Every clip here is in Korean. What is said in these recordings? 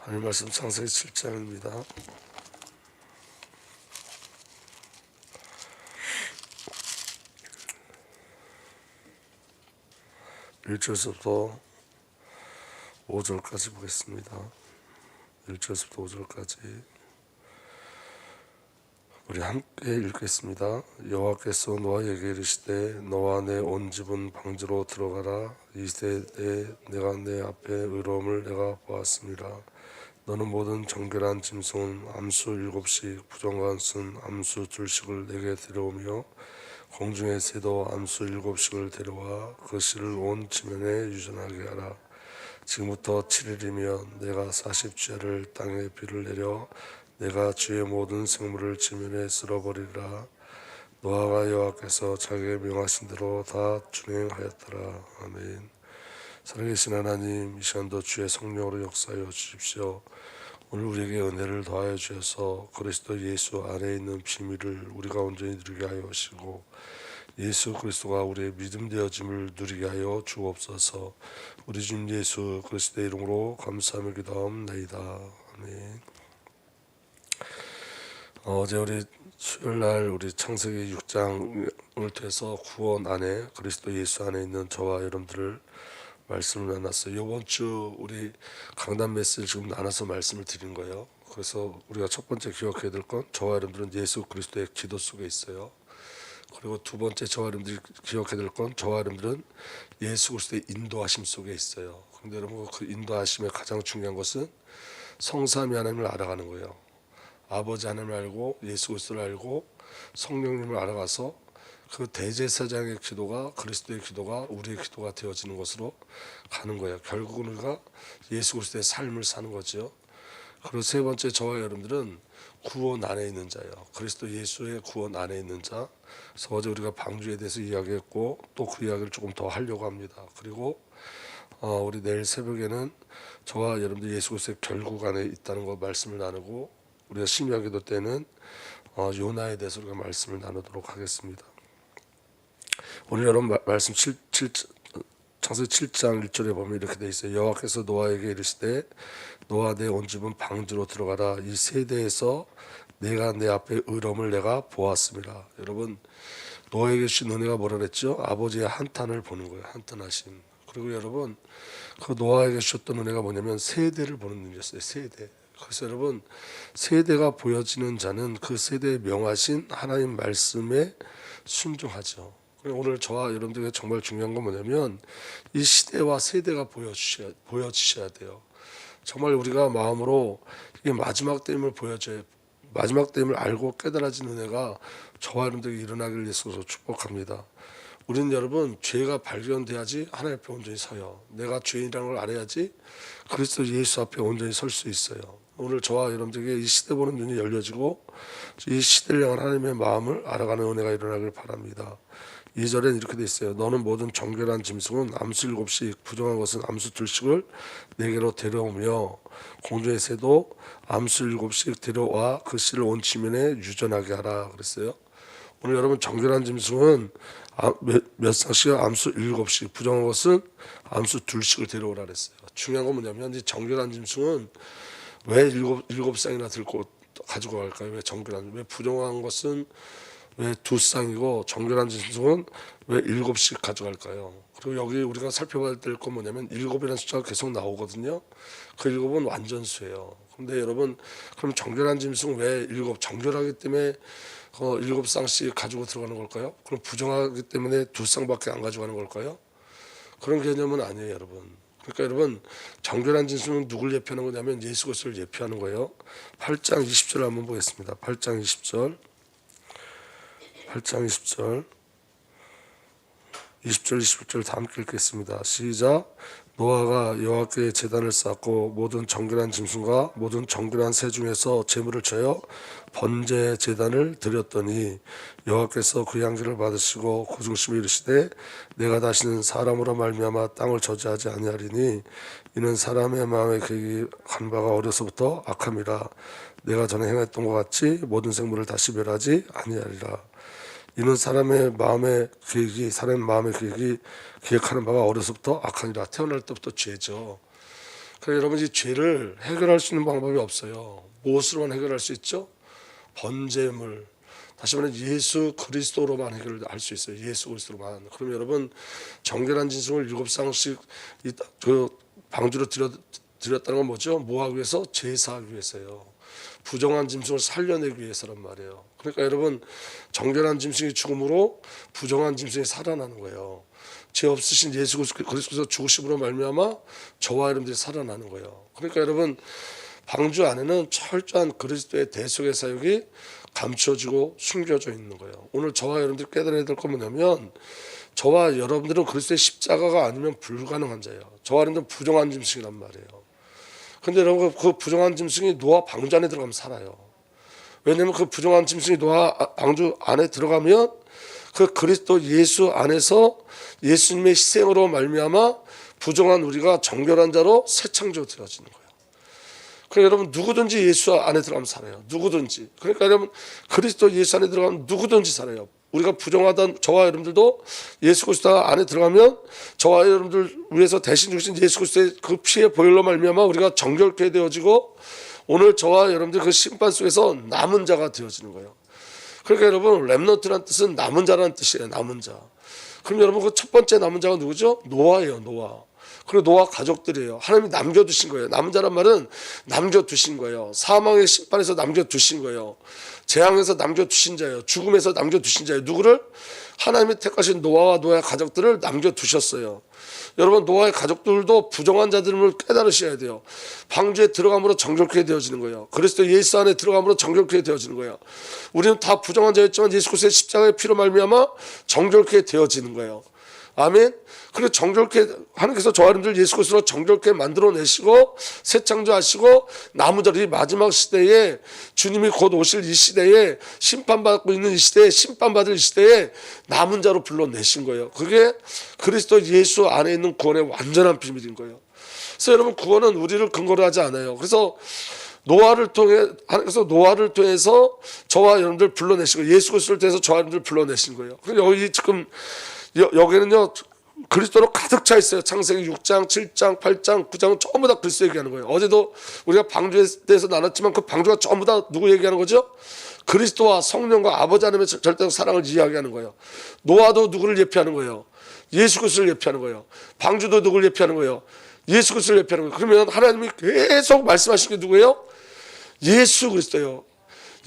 하나님 말씀 창세기 7장입니다. 1절부터 5절까지 보겠습니다. 1절부터 5절까지 우리 함께 읽겠습니다. 여호와께서 노아에게 이르시되 너와 내 온 집은 방주로 들어가라 이 세대에 내가 내 앞에 의로움을 내가 보았습니다. 너는 모든 정결한 짐승은 암수 일곱씩 부정한 순 암수 둘씩을 내게 데려오며 공중의 새도 암수 일곱씩을 데려와 그 씨를 온 지면에 유전하게 하라. 지금부터 7일이면 내가 40주야를 땅에 비를 내려 내가 주의 모든 생물을 지면에 쓸어버리라. 노아가 여호와께서 자기의 명하신 대로 다 준행하였더라. 아멘. 살아계신 하나님 이 시간도 주의 성령으로 역사하여 주십시오. 오늘 우리에게 은혜를 더하여 주셔서 그리스도 예수 안에 있는 비밀을 우리가 온전히 누리게 하여 하시고 예수 그리스도가 우리의 믿음 되어짐을 누리게 하여 주옵소서. 우리 주님 예수 그리스도의 이름으로 감사하며 기도하옵나이다. 아멘. 어, 어제 우리 수요일 날 우리 창세기 6장을 통해서 구원 안에 그리스도 예수 안에 있는 저와 여러분들을 말씀을 나눴어요. 이번 주 우리 강단 메시지 지금 나눠서 말씀을 드린 거예요. 그래서 우리가 첫 번째 기억해야 될 건 저와 여러분들은 예수 그리스도의 기도 속에 있어요. 그리고 두 번째 저와 여러분들이 기억해야 될 건 저와 여러분들은 예수 그리스도의 인도하심 속에 있어요. 근데 여러분 그 인도하심의 가장 중요한 것은 성삼위 하나님을 알아가는 거예요. 아버지 하나님을 알고 예수 그리스도를 알고 성령님을 알아가서 그 대제사장의 기도가 그리스도의 기도가 우리의 기도가 되어지는 것으로 가는 거예요. 결국은 우리가 예수 그리스도의 삶을 사는 거죠. 그리고 세 번째 저와 여러분들은 구원 안에 있는 자예요. 그리스도 예수의 구원 안에 있는 자. 그래서 어제 우리가 방주에 대해서 이야기했고 또 그 이야기를 조금 더 하려고 합니다. 그리고 어, 우리 내일 새벽에는 저와 여러분들 예수 그리스도의 결국 안에 있다는 거 말씀을 나누고 우리가 심야기도 때는 어, 요나에 대해서 우리가 말씀을 나누도록 하겠습니다. 오늘 여러분 마- 말씀 7, 7, 창세 7장 1절에 보면 이렇게 돼 있어요. 여호와께서 노아에게 이르시되 노아 내 온 집은 방주로 들어가라. 이 세대에서 내가 내 앞에 의로움을 내가 보았습니다. 여러분 노아에게 주신 은혜가 뭐라 그랬죠? 아버지의 한탄을 보는 거예요. 한탄하심. 그리고 여러분 그 노아에게 주셨던 은혜가 뭐냐면 세대를 보는 눈이었어요. 세대. 그래서 여러분 세대가 보여지는 자는 그 세대에 명하신 하나님 말씀에 순종하죠. 오늘 저와 여러분들에게 정말 중요한 건 뭐냐면 이 시대와 세대가 보여주셔야 보여지셔야 돼요. 정말 우리가 마음으로 이게 마지막 때임을 보여줘야 마지막 때임을 알고 깨달아지는 은혜가 저와 여러분들에게 일어나기를 예수로 축복합니다. 우리는 여러분 죄가 발견돼야지 하나님 앞에 온전히 서요. 내가 죄인이라는 걸 알아야지 그리스도 예수 앞에 온전히 설 수 있어요. 오늘 저와 여러분들에게 이 시대 보는 눈이 열려지고 이 시대를 향한 하나님의 마음을 알아가는 은혜가 일어나길 바랍니다. 2절엔 이렇게 돼 있어요. 너는 모든 정결한 짐승은 암수 일곱씩 부정한 것은 암수 둘씩을 내게로 데려오며 공중의 새도 암수 일곱씩 데려와 그 씨를 온 지면에 유전하게 하라 그랬어요. 오늘 여러분 정결한 짐승은 아- 몇, 몇 쌍씩 암수 일곱씩 부정한 것은 암수 둘씩을 데려오라 그랬어요. 중요한 건 뭐냐면 이 정결한 짐승은 왜 일곱 일곱 쌍이나 들고 가지고 갈까요? 왜 정결한 왜 부정한 것은 왜 두 쌍이고 정결한 짐승은 왜 일곱씩 가져갈까요? 그리고 여기 우리가 살펴봐야 될 건 뭐냐면 일곱이라는 숫자가 계속 나오거든요. 그 일곱은 완전수예요. 근데 여러분 그럼 정결한 짐승 왜 일곱 정결하기 때문에 어, 일곱 쌍씩 가지고 들어가는 걸까요? 그럼 부정하기 때문에 두 쌍밖에 안 가져가는 걸까요? 그런 개념은 아니에요, 여러분. 그러니까 여러분 정결한 진수는 누굴 예표하는 거냐면 예수 그리스도를 예표하는 거예요. 8장 20절 한번 보겠습니다. 8장 20절. 8장 20절. 20절 21절 다 함께 읽겠습니다. 시작. 노아가 여호와께 제단을 쌓고 모든 정결한 짐승과 모든 정결한 새 중에서 제물을 쳐여 번제 제단을 드렸더니 여호와께서 그 향기를 받으시고 그 중심에 이르시되 내가 다시는 사람으로 말미암아 땅을 저지하지 아니하리니 이는 사람의 마음에 계획이 간 바가 어려서부터 악함이라 내가 전에 행했던 것 같이 모든 생물을 다시 멸하지 아니하리라 이는 사람의 마음의 계획이 사람의 마음의 계획이 계획하는 바가 어려서부터 악하니라 태어날 때부터 죄죠. 그래 여러분 이 죄를 해결할 수 있는 방법이 없어요. 무엇으로만 해결할 수 있죠? 번제물. 다시 말해 예수 그리스도로만 해결할 수 있어요. 예수 그리스도로만. 그럼 여러분 정결한 진승을 일곱 이- 그 방주로 드려 드렸다는 건 뭐죠? 뭐 하기 위해서? 제사하기 위해서요. 부정한 짐승을 살려내기 위해서란 말이에요. 그러니까 여러분 정결한 짐승이 죽음으로 부정한 짐승이 살아나는 거예요. 죄 없으신 예수 그리스도께서 죽으심으로 말미암아 저와 여러분들이 살아나는 거예요. 그러니까 여러분 방주 안에는 철저한 그리스도의 대속의 사역이 감춰지고 숨겨져 있는 거예요. 오늘 저와 여러분들 깨달아야 될 건 뭐냐면 저와 여러분들은 그리스도의 십자가가 아니면 불가능한 자예요. 저와 여러분들은 부정한 짐승이란 말이에요. 근데 여러분 그 부정한 짐승이 노아 방주 안에 들어가면 살아요. 왜냐하면 그 부정한 짐승이 노아 방주 안에 들어가면 그 그리스도 예수 안에서 예수님의 희생으로 말미암아 부정한 우리가 정결한 자로 새 창조 되어지는 거예요. 그러니까 여러분 누구든지 예수 안에 들어가면 살아요. 누구든지. 그러니까 여러분 그리스도 예수 안에 들어가면 누구든지 살아요. 우리가 부정하던 저와 여러분들도 예수 그리스도 안에 들어가면 저와 여러분들 위해서 대신 주신 예수 그리스도의 그 피의 보혈로 말미암아 우리가 정결케 되어지고 오늘 저와 여러분들 그 심판 속에서 남은 자가 되어지는 거예요. 그러니까 여러분 렘넌트란 뜻은 남은 자라는 뜻이에요. 남은 자. 그럼 여러분 그 첫 번째 남은 자가 누구죠? 노아예요. 노아. 그리고 노아 가족들이에요. 하나님이 남겨두신 거예요. 남은 자란 말은 남겨두신 거예요. 사망의 심판에서 남겨두신 거예요. 재앙에서 남겨두신 자예요. 죽음에서 남겨두신 자예요. 누구를? 하나님이 택하신 노아와 노아의 가족들을 남겨두셨어요. 여러분 노아의 가족들도 부정한 자들임을 깨달으셔야 돼요. 방주에 들어감으로 정결케 되어지는 거예요. 그리스도 예수 안에 들어감으로 정결케 되어지는 거예요. 우리는 다 부정한 자였지만 예수 그리스도의 십자가의 피로 말미암아 정결케 되어지는 거예요. 아멘. 그리고 정결케 하나님께서 저와 여러분들 예수 그리스도로 정결케 만들어 내시고 새 창조하시고 나무자리 마지막 시대에 주님이 곧 오실 이 시대에 심판받고 있는 이 시대에 심판받을 이 시대에 남은 자로 불러내신 거예요. 그게 그리스도 예수 안에 있는 구원의 완전한 비밀인 거예요. 그래서 여러분 구원은 우리를 근거로 하지 않아요. 그래서 노아를 통해 하나님께서 노아를 통해서 저와 여러분들 불러내시고 예수 그리스도를 통해서 저와 여러분들 불러내신 거예요. 그럼 여기 지금 여, 여기는요 그리스도로 가득 차 있어요. 창세기 6장, 7장, 8장, 9장은 전부 다 그리스도 얘기하는 거예요. 어제도 우리가 방주에 대해서 나눴지만 그 방주가 전부 다 누구 얘기하는 거죠? 그리스도와 성령과 아버지 하나님의 절대적 사랑을 이야기하는 거예요. 노아도 누구를 예표하는 거예요? 예수 그리스도를 예표하는 거예요. 방주도 누구를 예표하는 거예요? 예수 그리스도를 예표하는 거예요. 그러면 하나님이 계속 말씀하신 게 누구예요? 예수 그리스도예요.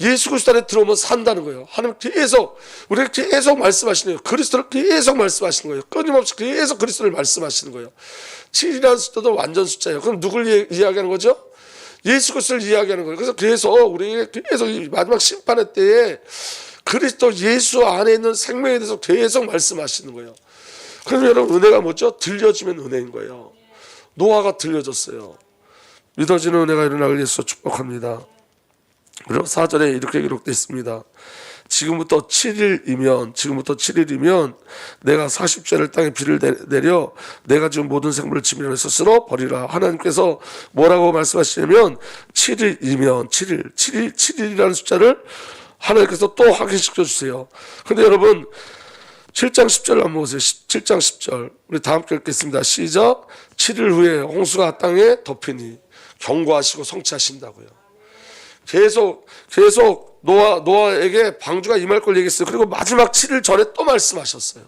예수 그리스도 안에 들어오면 산다는 거예요. 하나님 계속 우리에게 계속 말씀하시는 거예요. 그리스도를 계속 말씀하시는 거예요. 끊임없이 계속 그리스도를 말씀하시는 거예요. 7이라는 숫자도 완전 숫자예요. 그럼 누굴 이- 이야기하는 거죠? 예수 그리스도를 이야기하는 거예요. 그래서 계속 우리에게 계속 이 마지막 심판의 때에 그리스도 예수 안에 있는 생명에 대해서 계속 말씀하시는 거예요. 그러면 여러분 은혜가 뭐죠? 들려주면 은혜인 거예요. 노아가 들려줬어요. 믿어지는 은혜가 일어나길 위해서 축복합니다. 그리고 4절에 이렇게 기록되어 있습니다. 지금부터 7일이면 지금부터 7일이면 내가 40절을 땅에 비를 내- 내려 내가 지금 모든 생물을 지면에서 쓸어 버리라. 하나님께서 뭐라고 말씀하시냐면 7일이면 7일 7일 7일이라는 숫자를 하나님께서 또 확인시켜 주세요. 근데 여러분 7장 10절 한번 보세요. 7장 10절. 우리 다 함께 읽겠습니다. 시작. 7일 후에 홍수가 땅에 덮이니 경고하시고 성취하신다고요. 계속 계속 노아 노아에게 방주가 임할 걸 얘기했어요. 그리고 마지막 7일 전에 또 말씀하셨어요.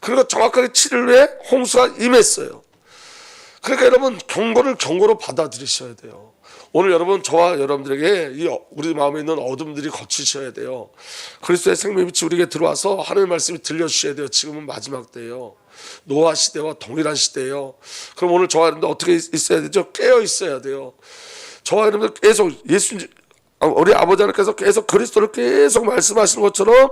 그리고 정확하게 7일 후에 홍수가 임했어요. 그러니까 여러분 경고를 경고로 받아들이셔야 돼요. 오늘 여러분 저와 여러분들에게 이 어- 우리 마음에 있는 어둠들이 거치셔야 돼요. 그리스도의 생명의 빛이 우리에게 들어와서 하나님의 말씀이 들려주셔야 돼요. 지금은 마지막 때예요. 노아 시대와 동일한 시대예요. 그럼 오늘 저와 여러분들 어떻게 있- 있어야 되죠? 깨어 있어야 돼요. 저와 여러분들 계속 예수 아, 우리 아버지 하나님께서 계속 그리스도를 계속 말씀하시는 것처럼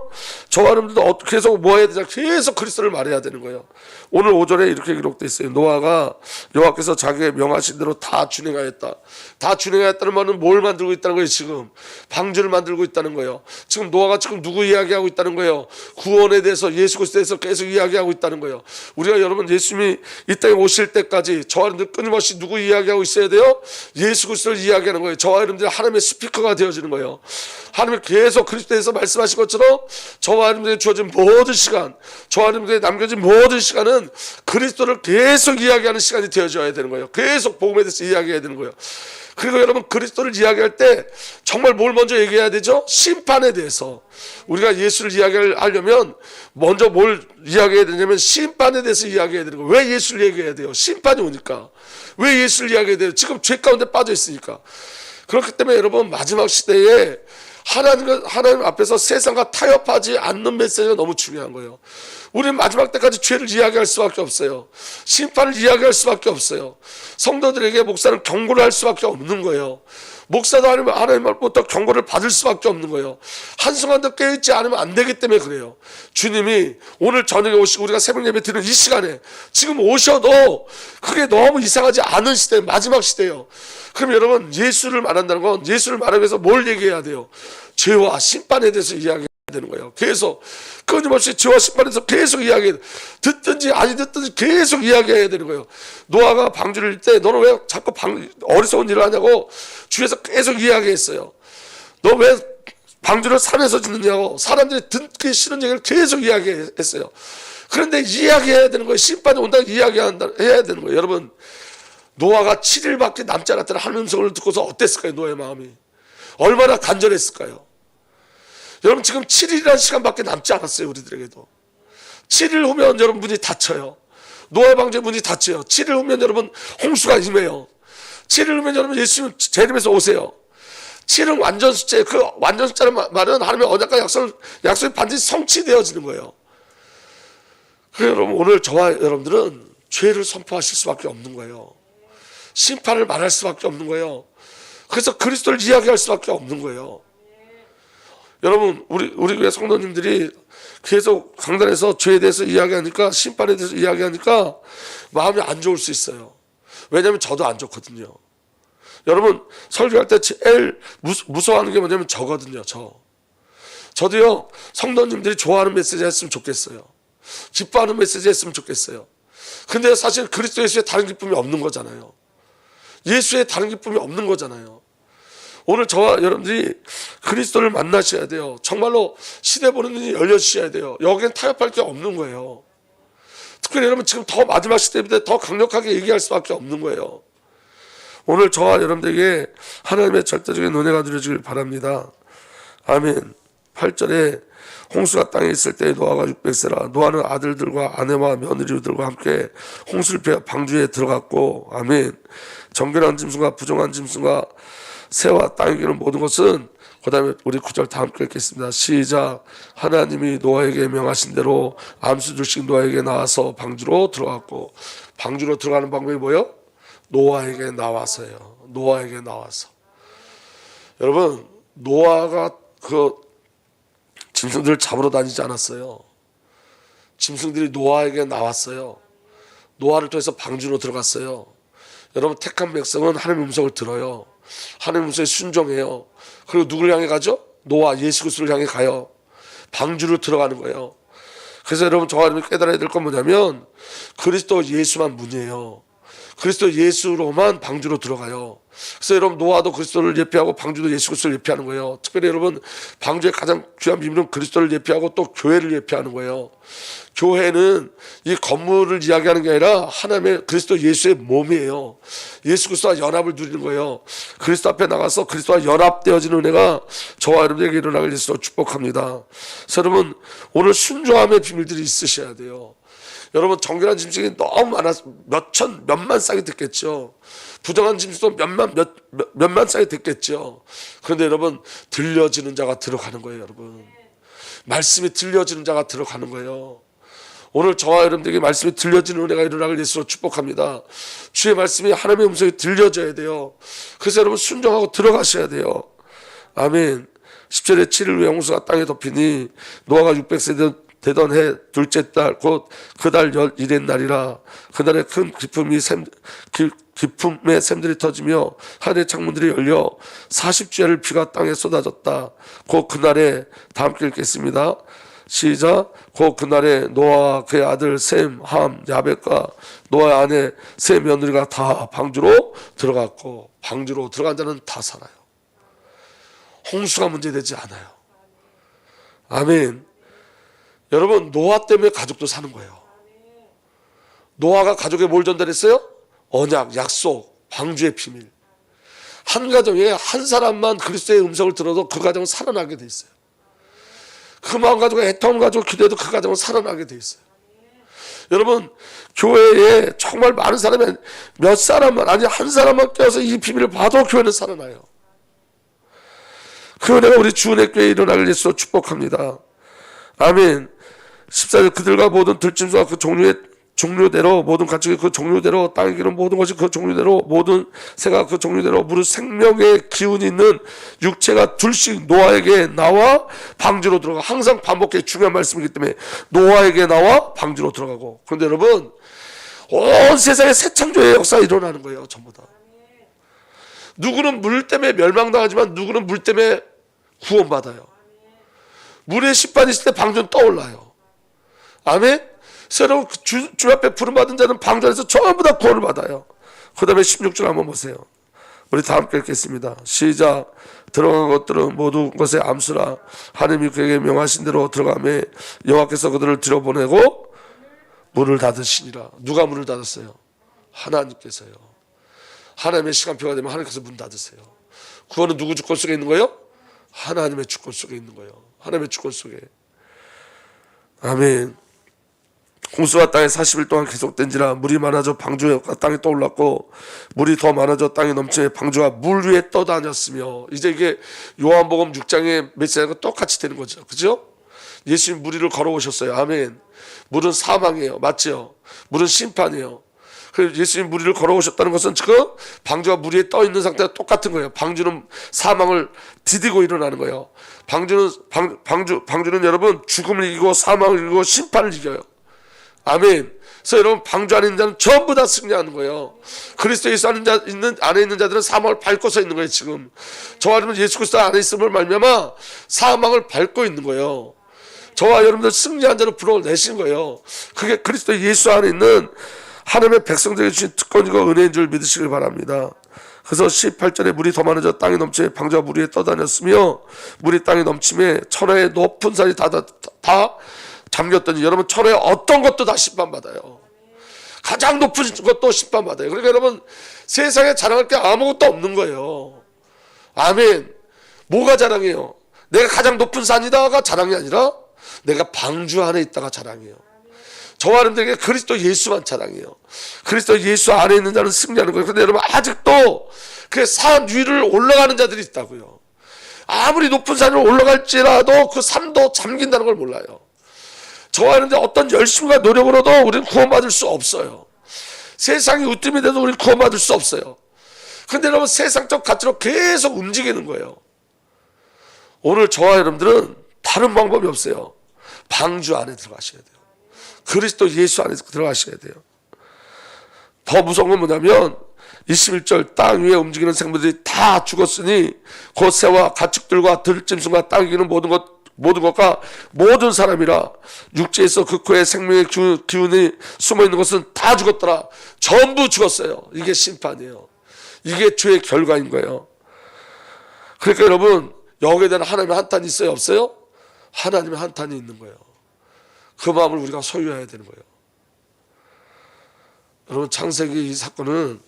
저와 여러분들도 어- 계속 뭐 해야 되냐 계속 그리스도를 말해야 되는 거예요. 오늘 5절에 이렇게 기록되어 있어요. 노아가 여호와께서 자기의 명하신 대로 다 준행하였다. 다 준행하였다는 말은 뭘 만들고 있다는 거예요. 지금 방주를 만들고 있다는 거예요. 지금 노아가 지금 누구 이야기하고 있다는 거예요. 구원에 대해서 예수 그리스도에 대해서 계속 이야기하고 있다는 거예요. 우리가 여러분 예수님이 이 땅에 오실 때까지 저와 여러분들 끊임없이 누구 이야기하고 있어야 돼요? 예수 그리스도를 이야기하는 거예요. 저와 여러분들 하나님의 스피커가 되어 지는 거예요. 하나님 계속 그리스도에서 말씀하신 것처럼 저와 하나님께 주어진 모든 시간, 저와 하나님께 남겨진 모든 시간은 그리스도를 계속 이야기하는 시간이 되어져야 되는 거예요. 계속 복음에 대해서 이야기해야 되는 거예요. 그리고 여러분 그리스도를 이야기할 때 정말 뭘 먼저 얘기해야 되죠? 심판에 대해서 우리가 예수를 이야기하려면 먼저 뭘 이야기해야 되냐면 심판에 대해서 이야기해야 되는 거예요. 왜 예수를 얘기해야 돼요? 심판이 오니까 왜 예수를 이야기해야 돼요? 지금 죄 가운데 빠져 있으니까 그렇기 때문에 여러분 마지막 시대에 하나님 하나님 앞에서 세상과 타협하지 않는 메시지가 너무 중요한 거예요. 우리는 마지막 때까지 죄를 이야기할 수밖에 없어요. 심판을 이야기할 수밖에 없어요. 성도들에게 목사는 경고를 할 수밖에 없는 거예요. 목사도 아니면 하나님으로부터 경고를 받을 수밖에 없는 거예요. 한순간도 깨어있지 않으면 안 되기 때문에 그래요. 주님이 오늘 저녁에 오시고 우리가 새벽 예배 드리는 이 시간에 지금 오셔도 그게 너무 이상하지 않은 시대, 마지막 시대예요. 그럼 여러분 예수를 말한다는 건 예수를 말하기 위해서 뭘 얘기해야 돼요? 죄와 심판에 대해서 이야기. 되는 거예요. 계속 끊임없이 죄와 심판에 대해서 계속 이야기 듣든지 아니 듣든지 계속 이야기해야 되는 거예요. 노아가 방주를 때 너는 왜 자꾸 방, 어리석은 일을 하냐고 주에서 계속 이야기했어요. 너 왜 방주를 산에서 짓느냐고 사람들이 듣기 싫은 얘기를 계속 이야기했어요. 그런데 이야기해야 되는 거예요. 심판이 온다고 이야기한다 해야 되는 거예요. 여러분 노아가 7일밖에 남지 않았다는 하나님 음성을 듣고서 어땠을까요? 노아의 마음이? 얼마나 간절했을까요? 여러분 지금 7일이라는 시간밖에 남지 않았어요 우리들에게도. 7일 후면 여러분 문이 닫혀요. 노아 방제 문이 닫혀요. 7일 후면 여러분 홍수가 임해요. 7일 후면 여러분 예수님 재림에서 오세요. 7은 완전 숫자 그 완전 숫자는 말은 하나님의 언약과 약속 약속이 반드시 성취되어지는 거예요. 그래서 여러분 오늘 저와 여러분들은 죄를 선포하실 수밖에 없는 거예요 심판을 말할 수밖에 없는 거예요 그래서 그리스도를 이야기할 수밖에 없는 거예요 여러분 우리 우리 교회 성도님들이 계속 강단에서 죄에 대해서 이야기하니까 심판에 대해서 이야기하니까 마음이 안 좋을 수 있어요. 왜냐하면 저도 안 좋거든요. 여러분 설교할 때 제일 무서워하는 게 뭐냐면 저거든요. 저. 저도요 성도님들이 좋아하는 메시지 했으면 좋겠어요. 기뻐하는 메시지 했으면 좋겠어요. 근데 사실 그리스도 예수의 다른 기쁨이 없는 거잖아요. 예수의 다른 기쁨이 없는 거잖아요. 오늘 저와 여러분들이 그리스도를 만나셔야 돼요. 정말로 시대 보는 눈이 열려주셔야 돼요. 여기엔 타협할 게 없는 거예요. 특별히 여러분 지금 더 마지막 시대인데 더 강력하게 얘기할 수밖에 없는 거예요. 오늘 저와 여러분들에게 하나님의 절대적인 은혜가 누려지길 바랍니다. 아멘. 8절에 홍수가 땅에 있을 때 노아가 600세라 노아는 아들들과 아내와 며느리들과 함께 홍수를 피해 방주에 들어갔고 아멘. 정결한 짐승과 부정한 짐승과 새와 땅에 기는 모든 것은 그 다음에 우리 구절 다 함께 읽겠습니다. 시작. 하나님이 노아에게 명하신 대로 암수 둘씩 노아에게 나와서 방주로 들어갔고 방주로 들어가는 방법이 뭐요? 노아에게 나와서요. 노아에게 나와서. 여러분 노아가 그 짐승들을 잡으러 다니지 않았어요. 짐승들이 노아에게 나왔어요. 노아를 통해서 방주로 들어갔어요. 여러분 택한 백성은 하나님의 음성을 들어요. 하나님 음성에 순종해요. 그리고 누굴 향해 가죠? 노아 예수 그리스도를 향해 가요. 방주로 들어가는 거예요. 그래서 여러분 저와 여러분이 깨달아야 될 건 뭐냐면 그리스도 예수만 문이에요. 그리스도 예수로만 방주로 들어가요. 그래서 여러분 노아도 그리스도를 예표하고 방주도 예수 그리스도를 예표하는 거예요. 특별히 여러분 방주의 가장 귀한 비밀은 그리스도를 예표하고 또 교회를 예표하는 거예요. 교회는 이 건물을 이야기하는 게 아니라 하나님의 그리스도 예수의 몸이에요. 예수 그리스도와 연합을 누리는 거예요. 그리스도 앞에 나가서 그리스도와 연합되어지는 은혜가 저와 여러분에게 일어나길 예수로 축복합니다. 여러분 오늘 순종함의 비밀들이 있으셔야 돼요. 여러분 정결한 짐승이 너무 많아서 몇천 몇만 쌍이 됐겠죠. 부정한 짐승도 몇만 몇, 몇 몇만 쌍이 됐겠죠. 그런데 여러분 들려지는 자가 들어가는 거예요, 여러분. 말씀이 들려지는 자가 들어가는 거예요. 오늘 저와 여러분들에게 말씀이 들려지는 은혜가 일어나길 예수로 축복합니다. 주의 말씀이 하나님의 음성이 들려져야 돼요. 그래서 여러분 순종하고 들어가셔야 돼요. 아멘. 10절에 7일 후에 홍수가 땅에 덮이니 노아가 600세 되던 해 둘째 달 곧 그달 열일의 날이라 그날에 큰 기품이 샘 기, 기품의 샘들이 터지며 하늘의 창문들이 열려 40주야를 비가 땅에 쏟아졌다. 곧 그날에 다 함께 읽겠습니다. 시작. 곧 그날에 노아와 그의 아들 셈, 함, 야벳과 노아의 아내 세 며느리가 다 방주로 들어갔고 방주로 들어간 자는 다 살아요. 홍수가 문제되지 않아요. 아멘. 여러분 노아 때문에 가족도 사는 거예요. 노아가 가족에 뭘 전달했어요? 언약, 약속, 방주의 비밀. 한 가정에 한 사람만 그리스도의 음성을 들어도 그 가정은 살아나게 돼 있어요. 그 마음 가지고 애통 가지고 기도해도 그 가정은 살아나게 돼 있어요. 여러분 교회에 정말 많은 사람이 몇 사람만 아니 한 사람만 껴서 이 비밀을 봐도 교회는 살아나요. 그 은혜가 우리 주은혜 교회에 일어나길 예수로 축복합니다. 아멘. 14절 그들과 모든 들짐승과 그 종류의 종류대로 모든 가축이 그 종류대로 땅에 기는 모든 것이 그 종류대로 모든 새가 그 종류대로 무릇 생명의 기운이 있는 육체가 둘씩 노아에게 나와 방주로 들어가 항상 반복해 중요한 말씀이기 때문에 노아에게 나와 방주로 들어가고. 그런데 여러분 온 세상에 새 창조의 역사가 일어나는 거예요 전부 다. 누구는 물 때문에 멸망당하지만 누구는 물 때문에 구원받아요. 물의 심판이 있을 때 방주는 떠올라요. 아멘 새로 주, 주 앞에 부름받은 자는 방전에서 전부 다 구원을 받아요. 그 다음에 16절 한번 보세요. 우리 다 함께 읽겠습니다. 시작. 들어간 것들은 모든 것의 암수라 하나님이 그에게 명하신 대로 들어가매 여호와께서 그들을 들어 보내고 문을 닫으시니라. 누가 문을 닫았어요? 하나님께서요. 하나님의 시간표가 되면 하나님께서 문 닫으세요. 구원은 누구 주권 속에 있는 거예요? 하나님의 주권 속에 있는 거예요. 하나님의 주권 속에. 아멘. 홍수가 땅에 40일 동안 계속된지라 물이 많아져 방주가 땅에 떠올랐고 물이 더 많아져 땅에 넘치며 방주가 물 위에 떠다녔으며 이제 이게 요한복음 6장의 메시지가 똑같이 되는 거죠. 그죠? 예수님 물 위를 걸어오셨어요. 아멘. 물은 사망이에요. 맞죠? 물은 심판이에요. 그래서 예수님 물 위를 걸어오셨다는 것은 지금 방주가 물 위에 떠 있는 상태가 똑같은 거예요. 방주는 사망을 디디고 일어나는 거예요. 방주는 방, 방주 방주는 여러분 죽음을 이기고 사망을 이기고 심판을 이겨요. 아멘. 그래서 여러분 방주 안에 있는 자는 전부 다 승리하는 거예요. 그리스도 예수 안에, 자, 있는, 안에 있는 자들은 사망을 밟고 서 있는 거예요. 지금 저와 여러분 예수 그리스도 안에 있음을 말미암아 사망을 밟고 있는 거예요. 저와 여러분들 승리한 자로 불어내신 거예요. 그게 그리스도 예수 안에 있는 하나님의 백성들에게 주신 특권이고 은혜인 줄 믿으시길 바랍니다. 그래서 18절에 물이 더 많아져 땅이 넘치에 방주가 물 위에 떠다녔으며 물이 땅에 넘침에 천하의 높은 산이 다, 다, 다 잠겼더니 여러분 천하의 어떤 것도 다 심판받아요. 가장 높은 것도 심판받아요. 그러니까 여러분 세상에 자랑할 게 아무것도 없는 거예요. 아멘. 뭐가 자랑이에요? 내가 가장 높은 산이다가 자랑이 아니라 내가 방주 안에 있다가 자랑이에요. 저와 여러분들에게 그리스도 예수만 자랑이에요. 그리스도 예수 안에 있는 자는 승리하는 거예요. 근데 여러분 아직도 그 산 위를 올라가는 자들이 있다고요. 아무리 높은 산을 올라갈지라도 그 산도 잠긴다는 걸 몰라요. 여러분들 어떤 열심과 노력으로도 우리는 구원받을 수 없어요. 세상이 으뜸이 돼도 우리는 구원받을 수 없어요. 근데 여러분 세상적 가치로 계속 움직이는 거예요. 오늘 저와 여러분들은 다른 방법이 없어요. 방주 안에 들어가셔야 돼요. 그리스도 예수 안에 들어가셔야 돼요. 더 무서운 건 뭐냐면 21절 땅 위에 움직이는 생물들이 다 죽었으니 곧 새와 가축들과 들짐승과 땅에 기는 모든 것 모든 것과 모든 사람이라 육지에서 그 코에 생명의 기운이 숨어 있는 것은 다 죽었더라. 전부 죽었어요. 이게 심판이에요. 이게 죄의 결과인 거예요. 그러니까 여러분 여기에 대한 하나님의 한탄이 있어요 없어요? 하나님의 한탄이 있는 거예요. 그 마음을 우리가 소유해야 되는 거예요. 여러분 창세기 이 사건은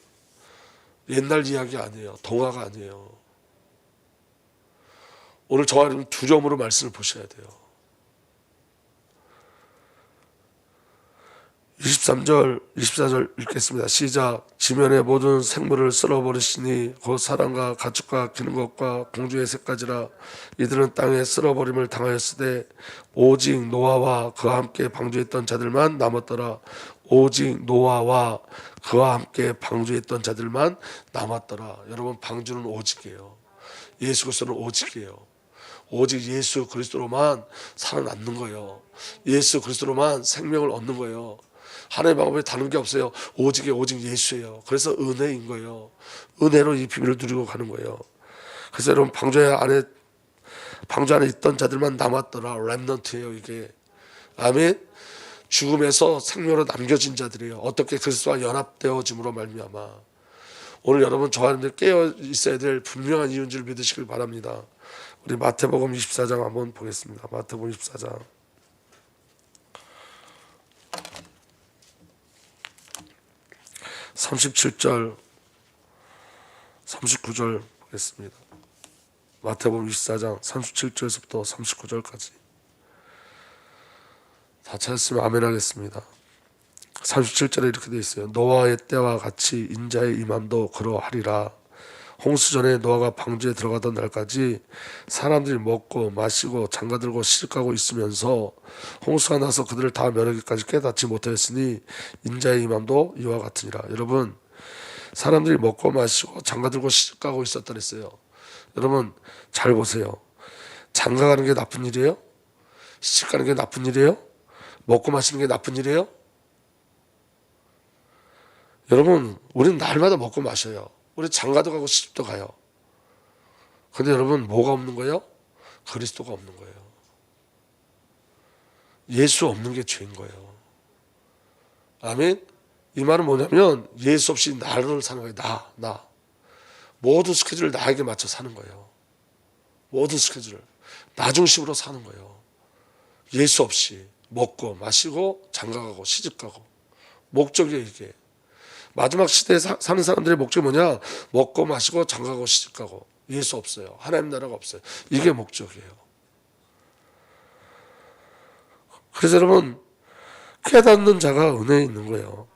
옛날 이야기 아니에요. 동화가 아니에요. 오늘 저와 여러분 두 점으로 말씀을 보셔야 돼요. 23절, 24절 읽겠습니다. 시작. 지면의 모든 생물을 쓸어버리시니 곧 사람과 가축과 기는 것과 공주의 새까지라 이들은 땅에 쓸어버림을 당하였으되 오직 노아와 그와 함께 방주했던 자들만 남았더라. 오직 노아와 그와 함께 방주했던 자들만 남았더라. 여러분 방주는 오직이에요. 예수 그리스도는 오직이에요. 오직 예수 그리스도로만 살아남는 거예요. 예수 그리스도로만 생명을 얻는 거예요. 하나님의 방법에 다른 게 없어요. 오직에 오직 예수예요. 그래서 은혜인 거예요. 은혜로 이 비밀을 누리고 가는 거예요. 그래서 여러분 방주 안에 방주 안에 있던 자들만 남았더라. 렘넌트예요 이게. 아멘. 죽음에서 생명으로 남겨진 자들이에요. 어떻게 그리스도와 연합되어짐으로 말미암아. 오늘 여러분 여러분들 깨어 있어야 될 분명한 이유인 줄 믿으시길 바랍니다. 우리 마태복음 24장 한번 보겠습니다. 마태복음 24장 37절 39절 보겠습니다. 마태복음 24장 37절에서부터 39절까지 다 찾았으면 아멘 하겠습니다. 37절에 이렇게 되어 있어요. 노아의 때와 같이 인자의 임함도 그러하리라. 홍수 전에 노아가 방주에 들어가던 날까지 사람들이 먹고 마시고 장가들고 시집가고 있으면서 홍수가 나서 그들을 다 멸하기까지 깨닫지 못하였으니 인자의 임함도 이와 같으니라. 여러분 사람들이 먹고 마시고 장가들고 시집가고 있었다 그랬어요. 여러분 잘 보세요. 장가가는 게 나쁜 일이에요? 시집가는 게 나쁜 일이에요? 먹고 마시는 게 나쁜 일이에요? 여러분 우리는 날마다 먹고 마셔요. 우리 장가도 가고 시집도 가요. 근데 여러분 뭐가 없는 거예요? 그리스도가 없는 거예요. 예수 없는 게 죄인 거예요. 아멘. 이 말은 뭐냐면 예수 없이 나를 사는 거예요. 나, 나. 모든 스케줄을 나에게 맞춰 사는 거예요. 모든 스케줄을 나 중심으로 사는 거예요. 예수 없이 먹고 마시고 장가가고 시집가고 목적이 이게 마지막 시대에 사, 사는 사람들의 목적이 뭐냐? 먹고 마시고 장가가고 시집가고 예수 없어요. 하나님 나라가 없어요. 이게 목적이에요. 그래서 여러분 깨닫는 자가 은혜에 있는 거예요.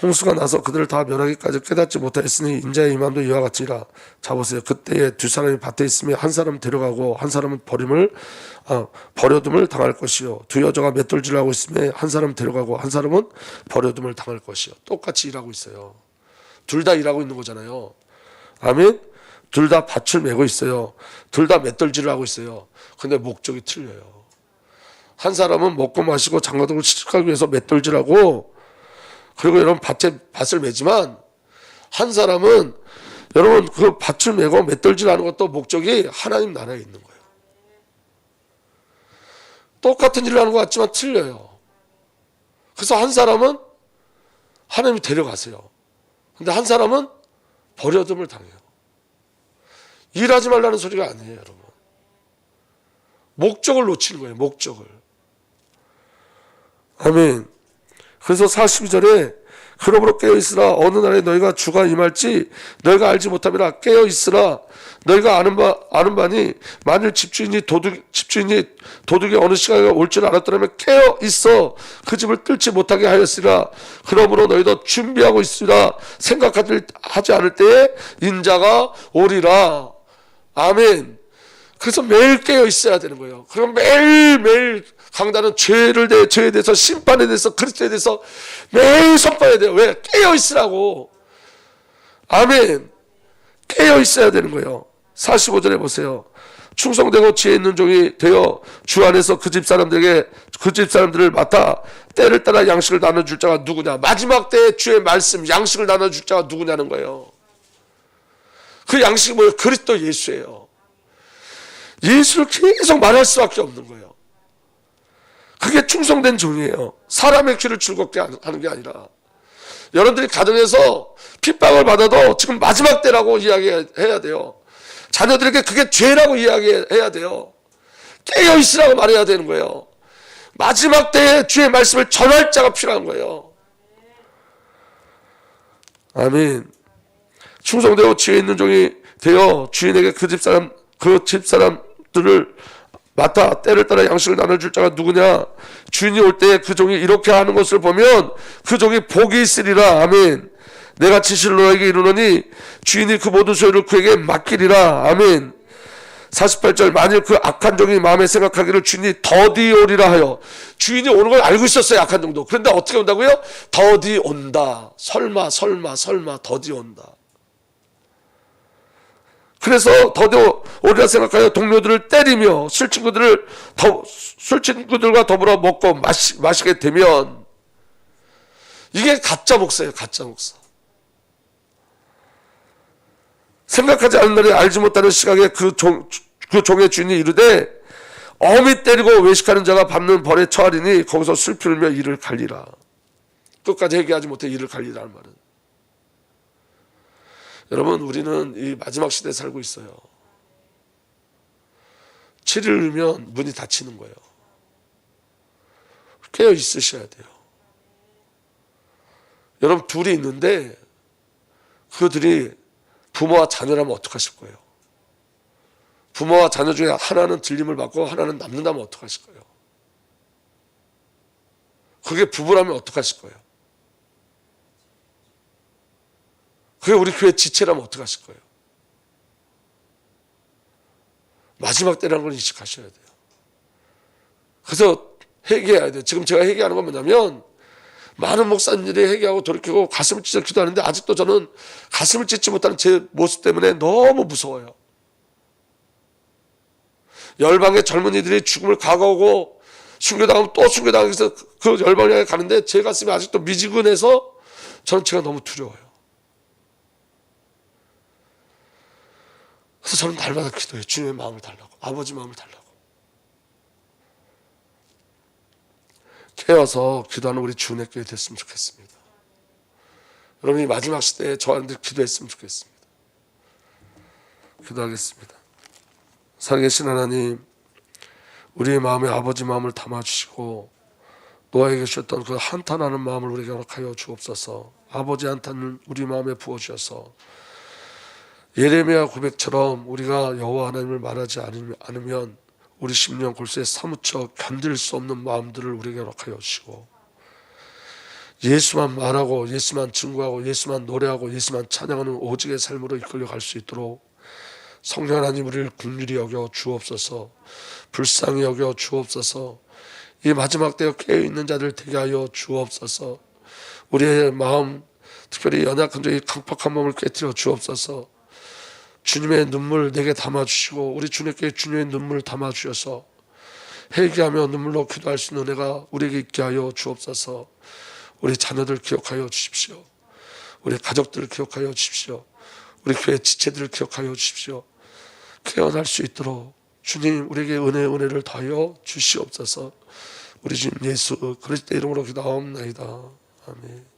홍수가 나서 그들을 다 멸하기까지 깨닫지 못하였으니 인자의 임함도 이와 같으니라. 자 보세요. 그때에 두 사람이 밭에 있으며 한 사람은 데려가고 한 사람은 버림을 아, 버려둠을 당할 것이요. 두 여자가 맷돌질을 하고 있으며 한 사람은 데려가고 한 사람은 버려둠을 당할 것이요. 똑같이 일하고 있어요. 둘 다 일하고 있는 거잖아요. 아멘. 둘 다 밭을 메고 있어요. 둘 다 맷돌질을 하고 있어요. 근데 목적이 틀려요. 한 사람은 먹고 마시고 장가들고 시집가기 위해서 맷돌질하고 그리고 여러분 밭에 밭을 매지만 한 사람은 여러분 그 밭을 메고 맷돌질하는 것도 목적이 하나님 나라에 있는 거예요. 똑같은 일을 하는 것 같지만 틀려요. 그래서 한 사람은 하나님이 데려가세요. 근데 한 사람은 버려둠을 당해요. 일하지 말라는 소리가 아니에요, 여러분. 목적을 놓치는 거예요, 목적을. 아멘. 그래서 42절에 그러므로 깨어 있으라. 어느 날에 너희가 주가 임할지 너희가 알지 못함이라. 깨어 있으라. 너희가 아는 바 아는 바니 만일 집주인이 도둑 집주인이 도둑이 어느 시간에 올 줄 알았더라면 깨어 있어. 그 집을 뚫지 못하게 하였으리라. 그러므로 너희도 준비하고 있으라. 생각하지 하지 않을 때에 인자가 오리라. 아멘. 그래서 매일 깨어 있어야 되는 거예요. 그럼 매일 매일 강단은 죄를 대 죄에 대해서 심판에 대해서 그리스도에 대해서 매일 선포해야 돼요. 왜 깨어 있으라고. 아멘. 깨어 있어야 되는 거예요. 45절에 보세요. 충성되고 지혜 있는 종이 되어 주 안에서 그 집 사람들에게 그 집 사람들을 맡아 때를 따라 양식을 나눠 줄 자가 누구냐? 마지막 때에 주의 말씀 양식을 나눠 줄 자가 누구냐는 거예요. 그 양식이 뭐예요? 그리스도 예수예요. 예수를 계속 말할 수밖에 없는 거예요. 그게 충성된 종이에요. 사람의 귀를 즐겁게 하는 게 아니라 여러분들이 가정에서 핍박을 받아도 지금 마지막 때라고 이야기해야 돼요. 자녀들에게 그게 죄라고 이야기해야 돼요. 깨어 있으라고 말해야 되는 거예요. 마지막 때에 주의 말씀을 전할 자가 필요한 거예요. 아멘. 충성되고 지혜 있는 종이 되어 주인에게 그 집사람 그 집사람들을 맡아 때를 따라 양식을 나눠줄 자가 누구냐? 주인이 올때그 종이 이렇게 하는 것을 보면 그 종이 복이 있으리라. 아멘. 내가 지시를 너에게 이루노니 주인이 그 모든 소유를 그에게 맡기리라. 아멘. 48절 만일 그 악한 종이 마음에 생각하기를 주인이 더디 오리라 하여 주인이 오는 걸 알고 있었어요 악한 종도. 그런데 어떻게 온다고요? 더디 온다. 설마 설마 설마 더디 온다 그래서 더더 오리라 생각하여 동료들을 때리며 술 친구들을 더, 술 친구들과 더불어 먹고 마시, 마시게 되면 이게 가짜 목사예요 가짜 목사. 생각하지 않는 날에 알지 못하는 시각에 그, 종, 그 종의 주인이 이르되 어미 때리고 외식하는 자가 밟는 벌에 처하리니 거기서 슬피 울며 이를 갈리라. 끝까지 회개하지 못해 이를 갈리라는 말은 여러분 우리는 이 마지막 시대에 살고 있어요. 체리를 넣으면 문이 닫히는 거예요. 깨어 있으셔야 돼요. 여러분 둘이 있는데 그들이 부모와 자녀라면 어떡하실 거예요? 부모와 자녀 중에 하나는 들림을 받고 하나는 남는다면 어떡하실 거예요? 그게 부부라면 어떡하실 거예요? 그게 우리 교회 지체라면 어떡하실 거예요? 마지막 때라는 걸 인식하셔야 돼요. 그래서 회개해야 돼요. 지금 제가 회개하는 건 뭐냐면 많은 목사님들이 회개하고 돌이키고 가슴을 찢어 기도하는데 아직도 저는 가슴을 찢지 못하는 제 모습 때문에 너무 무서워요. 열방의 젊은이들이 죽음을 각오하고 순교당하면 또 순교당하기 위해서 그 향해 가는데 제 가슴이 아직도 미지근해서 저는 제가 너무 두려워요. 그래서 저는 날마다 기도해요. 주님의 마음을 달라고. 아버지 마음을 달라고. 깨어서 기도하는 우리 주의 교회 됐으면 좋겠습니다. 여러분이 마지막 시대에 저한테 기도했으면 좋겠습니다. 기도하겠습니다. 살아계신 하나님, 우리의 마음에 아버지 마음을 담아주시고 노아에게 주셨던 그 한탄하는 마음을 우리에게 허락하여 주옵소서. 아버지 한탄을 우리 마음에 부어주셔서 예레미야 고백처럼 우리가 여호와 하나님을 말하지 않으면 우리 심령 골수에 사무쳐 견딜 수 없는 마음들을 우리에게 허락하여 주시고 예수만 말하고 예수만 증거하고 예수만 노래하고 예수만 찬양하는 오직의 삶으로 이끌려 갈 수 있도록 성령 하나님 우리를 긍휼히 여겨 주옵소서 불쌍히 여겨 주옵소서 이 마지막 때에 깨어 있는 자들 되게 하여 주옵소서 우리의 마음 특별히 연약한 자의 강팍한 마음을 깨뜨려 주옵소서 주님의 눈물 내게 담아주시고 우리 주님께 주님의 눈물을 담아주셔서 회개하며 눈물로 기도할 수 있는 은혜가 우리에게 있게 하여 주옵소서. 우리 자녀들 기억하여 주십시오. 우리 가족들을 기억하여 주십시오. 우리 교회 지체들을 기억하여 주십시오. 깨어날 수 있도록 주님 우리에게 은혜 은혜를 더하여 주시옵소서. 우리 주님 예수 그리스도 이름으로 기도하옵나이다. 아멘